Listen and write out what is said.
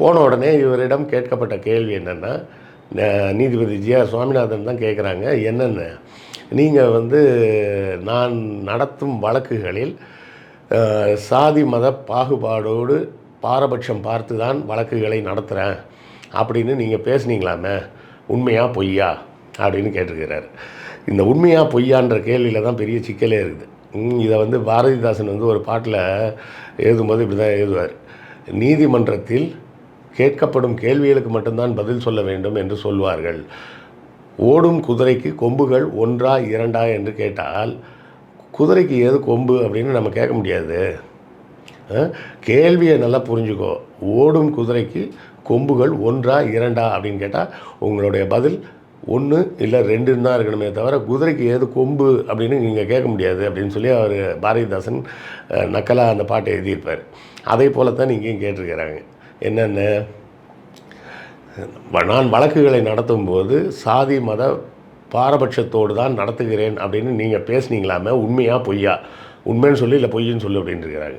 போன உடனே இவரிடம் கேட்கப்பட்ட கேள்வி என்னென்னா நீதிபதி ஜி ஆர் சுவாமிநாதன் தான் கேட்குறாங்க என்னென்ன? நீங்கள் வந்து நான் நடத்தும் வழக்குகளில் சாதி மத பாகுபாடோடு பாரபட்சம் பார்த்து தான் வழக்குகளை நடத்துகிறேன் அப்படின்னு நீங்கள் பேசுனீங்களாமே? உண்மையா பொய்யா? அப்படின்னு கேட்டிருக்கிறார். இந்த உண்மையா பொய்யான்ற கேள்வியில் தான் பெரிய சிக்கலே இருக்குது. இதை வந்து பாரதிதாசன் வந்து ஒரு பாட்டில் எழுதும்போது இப்படி தான் எழுதுவார். நீதிமன்றத்தில் கேட்கப்படும் கேள்விகளுக்கு மட்டும்தான் பதில் சொல்ல வேண்டும் என்று சொல்வார்கள். ஓடும் குதிரைக்கு கொம்புகள் ஒன்றா இரண்டா என்று கேட்டால் குதிரைக்கு ஏது கொம்பு அப்படின்னு நம்ம கேட்க முடியாது. கேள்வியை நல்லா புரிஞ்சுக்கோ. ஓடும் குதிரைக்கு கொம்புகள் ஒன்றா இரண்டா அப்படின்னு கேட்டால் உங்களுடைய பதில் ஒன்று இல்லை ரெண்டுன்னு தான் இருக்கணுமே தவிர குதிரைக்கு ஏது கொம்பு அப்படின்னு நீங்கள் கேட்க முடியாது அப்படின்னு சொல்லி அவர் பாரதிதாசன் நக்கலாக அந்த பாட்டை எழுதியிருப்பார். அதே போல தான் இங்கேயும் கேட்டிருக்கிறாங்க. என்னென்ன? நான் வழக்குகளை நடத்தும் போது சாதி மத பாரபட்சத்தோடு தான் நடத்துகிறேன் அப்படின்னு நீங்கள் பேசுனீங்களாமே உண்மையா பொய்யா? உண்மைன்னு சொல்லி இல்லை பொய்ன்னு சொல்லு அப்படின்ட்டுருக்கிறாங்க